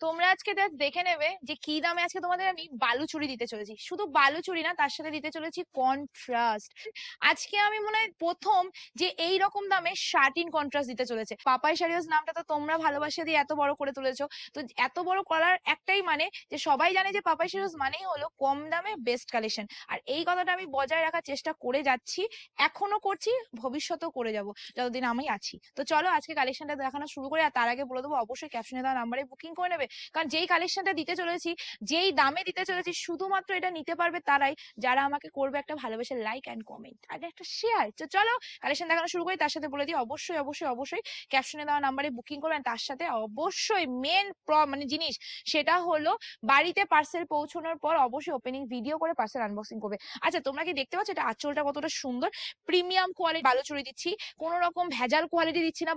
তোমরা আজকে দেখ নেবে যে কি দামে আজকে তোমাদের আমি বালু চুরি দিতে চলেছি। শুধু বালু চুরি না, তার সাথে দিতে চলেছি কন্ট্রাস্ট আজকে আমি মনে হয় প্রথম যে এই রকম দামে শার্টিন কন্ট্রাস্ট দিতে চলেছে। পাপাই শাড়িওস নামটা তো তোমরা ভালোবাসা দিয়ে এত বড় করে তুলেছো। তো এত বড় করার একটাই মানে যে সবাই জানে যে পাপাই শাড়িওস মানেই হলো কম দামে বেস্ট কালেকশন আর এই কথাটা আমি বজায় রাখার চেষ্টা করে যাচ্ছি, এখনও করছি, ভবিষ্যতেও করে যাব, যতদিন আমি আছি। তো চলো আজকে কালেকশনটা দেখানো শুরু করে, আর তার আগে বলে দেবো, অবশ্যই ক্যাপশনে দেওয়া নাম্বারে বুকিং করে নেবে। কারণ যেই কালেকশনটা দিতে চলেছি, যেই দামে দিতে চলেছি, শুধুমাত্র এটা নিতে পারবে তারাই, যারা আমাকে করবে একটা ভালোবেসে লাইক অ্যান্ড কমেন্ট আর একটা শেয়ার তো চলো কালেকশন দেখানো শুরু করি, তার সাথে বলে দিই, অবশ্যই অবশ্যই অবশ্যই ক্যাপশনে দেওয়া নাম্বারে বুকিং করবেন, তার সাথে অবশ্যই মেন মানে জিনিস সেটা হলো বাড়িতে পার্সেল পৌঁছানোর পর অবশ্যই ওপেনিং ভিডিও করে পার্সেল আনবক্সিং করবে। আচ্ছা তোমরা কি দেখতে পাচ্ছ এটা আঁচলটা কতটা সুন্দর? প্রিমিয়াম কোয়ালিটি বালু চুরি দিচ্ছি, কোনো রকম ভেজাল কোয়ালিটি দিচ্ছি না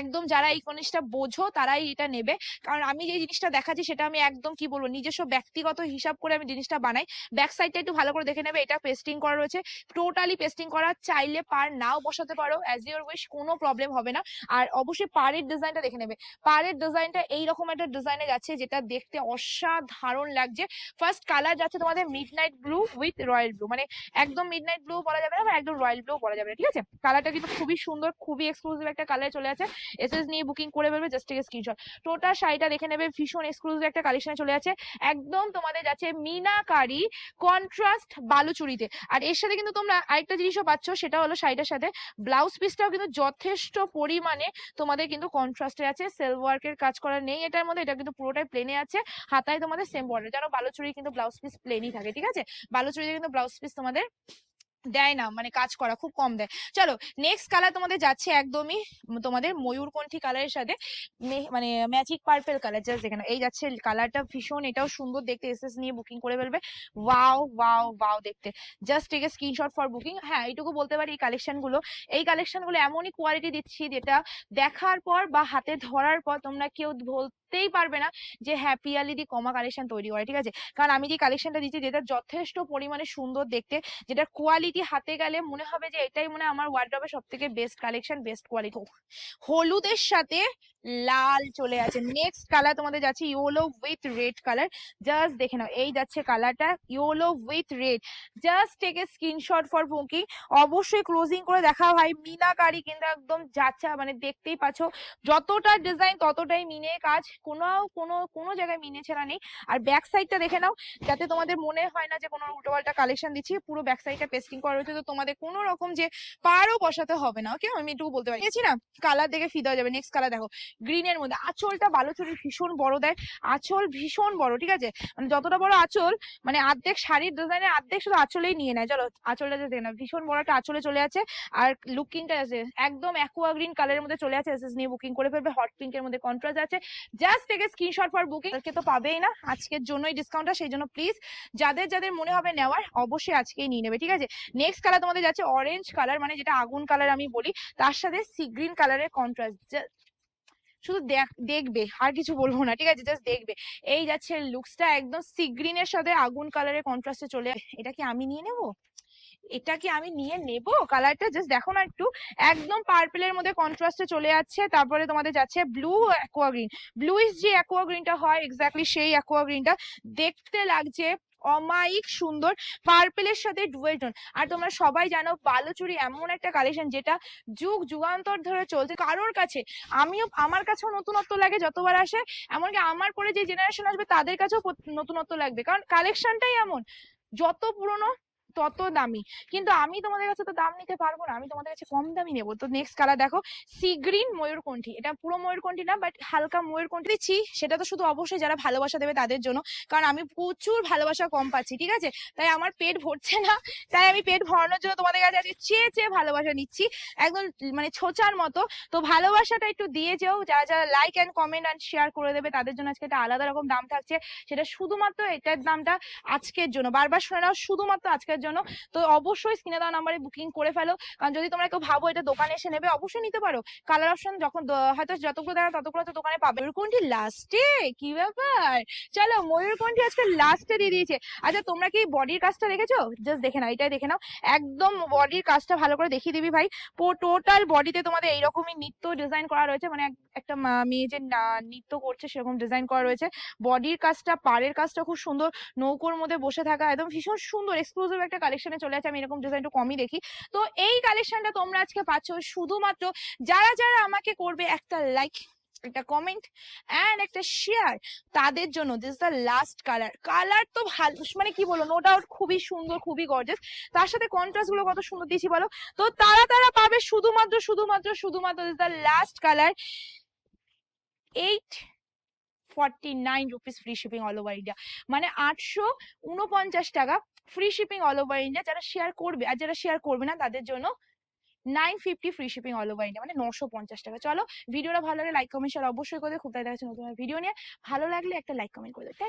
একদম যারা এই জিনিসটা বোঝো তারাই এটা নেবে। কারণ আমি যে জিনিসটা দেখাচ্ছি সেটা আমি একদম কি বলব, নিজস্ব ব্যক্তিগত হিসাব করে আমি জিনিসটা বানাই। ব্যাক সাইডটা একটু ভালো করে দেখে নেবে, এটা পেস্টিং করা রয়েছে। টোটালি পেস্টিং করা, চাইলে পার নাও বসাতে পারো অ্যাজ ইউর উইশ কোনো প্রবলেম হবে না। আর অবশ্যই পাড়ের ডিজাইনটা দেখে নেবে। পাড়ের ডিজাইনটা এইরকম একটা ডিজাইনে যাচ্ছে যেটা দেখতে অসাধারণ লাগছে। ফার্স্ট কালার যাচ্ছে তোমাদের midnight blue with royal blue মানে একদম মিড নাইট ব্লু বলা যাবে না বা একদম রয়্যাল ব্লু বলা যাবে না, ঠিক আছে? কালারটা কিন্তু খুবই সুন্দর, খুবই এক্সক্লুসিভ একটা কালার চলে আছে এসএস নিয়ে বুকিং করে ফেলবে জাস্ট থেকে স্ক্রিনশট টোটাল শাড়িটা দেখে নেবে ভীষণ এক্সক্লুসিভ একটা কালেকশনে চলে আছে একদম তোমাদের যাচ্ছে মিনাকারি কন্ট্রাস্ট বালুচুরিতে। আর এর সাথে কিন্তু তোমরা আরেকটা জিনিসও পাচ্ছ, সেটা হলো শাড়িটার সাথে ব্লাউজ পিসটাও কিন্তু যথেষ্ট পরিমাণে তোমাদের কিন্তু কন্ট্রাস্টে আছে। সেলফ ওয়ার্কের কাজ করা নেই এটার মধ্যে, এটা কিন্তু পুরোটাই প্লেনে আছে। হাতায় তোমাদের সেম বর্ডার জানো বালুচুরি কিন্তু ব্লাউজ পিস প্লেনই থাকে, ঠিক আছে? বালুচুরিতে কিন্তু ব্লাউজ পিস তোমাদের দেয় না মানে কাজ করা খুব কম দেয়। চলো নেক্সট কালার তোমাদের যাচ্ছে একদমই তোমাদের ময়ূরকণ্ঠী কালারের সাথে মানে ম্যাজিক পার্পেল কালার জাস্ট দেখে এই যাচ্ছে কালারটা ভীষণ, এটাও সুন্দর দেখতে এসএস নিয়ে বুকিং করে ফেলবে। ওয়াও ওয়াও ওয়াও দেখতে। Just take a screenshot for booking হ্যাঁ এইটুকু বলতে পারি এই কালেকশনগুলো। এই কালেকশনগুলো এমনই কোয়ালিটি দিচ্ছি যেটা দেখার পর বা হাতে ধরার পর তোমরা কেউ বলতেই পারবে না যে হ্যাঁ পিয়ালি দি কমা কালেকশন তৈরি করে, ঠিক আছে? কারণ আমি যে কালেকশনটা দিচ্ছি যেটা যথেষ্ট পরিমাণে সুন্দর দেখতে যেটা কোয়ালিটি হাতে গেলে মনে হবে যে এটাই মনে আমার ওয়ার্ড্রপের সব থেকে বেস্ট কালেকশন বেস্ট কোয়ালিটি হলুদের সাথে লাল চলে আছে। নেক্সট কালার তোমাদের যাচ্ছে yellow with red colour just দেখে নাও, এই যাচ্ছে কালারটা yellow with red just take a screenshot for booking অবশ্যই ক্লোজিং করে দেখা ভাই। মিনাকারি কিন্তু একদম যাচ্ছা মানে দেখতেই পাচ্ছ। যতটা ডিজাইন ততটাই মিনে কাজ। কোনো কোনো কোনো জায়গায় মিনে ছেঁড়া নেই। আর ব্যাক সাইডটা দেখে নাও, যাতে তোমাদের মনে হয় না যে কোনো উল্টোপাল্টা কালেকশন দিচ্ছি, পুরো ব্যাক সাইডটা পেস্টিং করা রয়েছে। তো তোমাদের কোনো রকম যে পারও বসাতে হবে না ওকে আমি এটুকু বলতে পারি। না? কালার দেখে ফিদা হয়ে যাবে। নেক্সট কালার দেখো। গ্রিনের মধ্যে। আঁচলটা বালুচুরির ভীষণ বড় দেয়। আঁচল ভীষণ বড়, ঠিক আছে? মানে যতটা বড় আঁচল মানে অর্ধেক শাড়ির ডিজাইনের অর্ধেক শুধু আঁচলেই নিয়ে নেয়। চলো, আঁচলটা যে দেখে না ভীষণ বড় একটা আঁচলে চলে আছে। আর লুকিংটা আছে একদম অ্যাকোয়া গ্রিন কালারের মধ্যে চলে আছে। এসএস নিয়ে বুকিং করে ফেলবে। হট পিঙ্কের মধ্যে কন্ট্রাস্ট আছে। জাস্ট থেকে স্ক্রিনশট ফর বুকিং আজকে তো পাবেই না। আজকের জন্যই ডিসকাউন্টটা সেই জন্য প্লিজ যাদের যাদের মনে হবে নেওয়ার, অবশ্যই আজকেই নিয়ে নেবে, ঠিক আছে? নেক্সট কালার তোমাদের যাচ্ছে অরেঞ্জ কালার মানে যেটা আগুন কালার আমি বলি, তার সাথে সি গ্রিন কালারের কন্ট্রাস্ট শুধু দেখ- দেখবে, আর কিছু বলব না, ঠিক আছে? জাস্ট দেখবে। এই যাচ্ছে লুকসটা একদম সি গ্রিনের সাথে আগুন কালারের কন্ট্রাস্টে চলে এটা কি আমি নিয়ে নেব? এটা কি আমি নিয়ে নেব। কালারটা জাস্ট দেখো না একটু। একদম পার্পেলের মধ্যে কন্ট্রাস্টে চলে যাচ্ছে। তারপরে তোমাদের যাচ্ছে blue aqua green blue is যে অ্যাকোয়া গ্রিনটা হয় এক্স্যাক্টলি সেই অ্যাকোয়া গ্রিনটা দেখতে লাগছে অমায়িক সুন্দর। পার্পেলের সাথে ডুয়েল আর তোমরা সবাই জানো, বালুচুরি এমন একটা কালেকশন যেটা যুগ যুগান্তর ধরে চলছে। কারোর কাছে, আমিও, আমার কাছেও নতুনত্ব লাগে যতবার আসে। এমনকি আমার পরে যে জেনারেশন আসবে, তাদের কাছেও নতুনত্ব লাগবে। কারণ কালেকশনটাই এমন। যত পুরনো তত দামি। কিন্তু আমি তোমাদের কাছে তো দাম নিতে পারব না, আমি তোমাদের কাছে কম দামি নেব। তো নেক্সট কালার দেখো সি গ্রিন ময়ূরকণ্ঠী। এটা পুরো ময়ূরকণ্ঠী না বাট হালকা ময়ূরকণ্ঠী দিচ্ছি। সেটা তো শুধু অবশ্যই যারা ভালোবাসা দেবে তাদের জন্য, কারণ আমি প্রচুর ভালোবাসা কম পাচ্ছি, ঠিক আছে? তাই আমার পেট ভরছে না, তাই আমি পেট ভরানোর জন্য তোমাদের কাছে আজকে চেয়ে চেয়ে ভালোবাসা নিচ্ছি। একদম মানে ছোচার মতো। তো ভালোবাসাটা একটু দিয়ে যেও, যারা যারা like and comment and share করে দেবে, তাদের জন্য আজকে একটা আলাদা রকম দাম থাকছে। সেটা শুধুমাত্র এটার দামটা আজকের জন্য। বারবার শুনে নাও, শুধুমাত্র আজকের জন্য। তো অবশ্যই স্ক্রিনে দেওয়া নাম্বারে বুকিং করে ফেলো। কারণ যদি তোমরা কেউ ভাবো এটা দোকানে এসে নেবে, অবশ্যই নিতে পারো। কালার অপশন যখন হয়তো যতগুলো দেখা ততগুলো তো দোকানে পাবে। ময়ূরকণ্ঠী লাস্টে কি ব্যাপার? চলো ময়ূরকণ্ঠী আজকে লাস্টে দিয়ে দিয়েছে। আচ্ছা তোমরা কি বডির কাজটা দেখেছ? জাস্ট দেখে নাও এটাই দেখে নাও। একদম বডির কাজটা ভালো করে দেখিয়ে দিবি ভাই। টোটাল বডিতে তোমাদের এইরকমই নিত্য ডিজাইন করা রয়েছে। মানে একটা মেয়ে যে নৃত্য করছে, সেরকম ডিজাইন করা রয়েছে। বডির কাজটা, পাড়ের কাজটা খুব সুন্দর। নৌকোর মধ্যে বসে থাকা, একদম ভীষণ সুন্দর এক্সক্লুসিভ একটা কালেকশনে চলে আছে, আমি এরকম ডিজাইন একটু কমই দেখি। তো এই কালেকশনটা তোমরা আজকে পাচ্ছ শুধুমাত্র যারা যারা আমাকে করবে একটা লাইক একটা কমেন্ট অ্যান্ড একটা শেয়ার তাদের জন্য this the last colour colour তো ভালো মানে কি বলব নো ডাউট খুবই সুন্দর, খুবই গর্জাস তার সাথে কন্ট্রাস্টগুলো কত সুন্দর দিয়েছি বলো? তো তারা তারা পাবে শুধুমাত্র শুধুমাত্র শুধুমাত্র this the last colour eight forty nine rupees free shipping all over India মানে আটশো উনপঞ্চাশ টাকা free shipping all over India যারা শেয়ার করবে আর যারা শেয়ার করবে না তাদের জন্য nine fifty free shipping all over India মানে নশো পঞ্চাশ টাকা। চলো, ভিডিওটা ভালো লাগলে লাইক কমেন্ট শেয়ার অবশ্যই করে খুব তাই দেখা নতুন ভিডিও নিয়ে। ভালো লাগলে একটা লাইক কমেন্ট করে দেবে।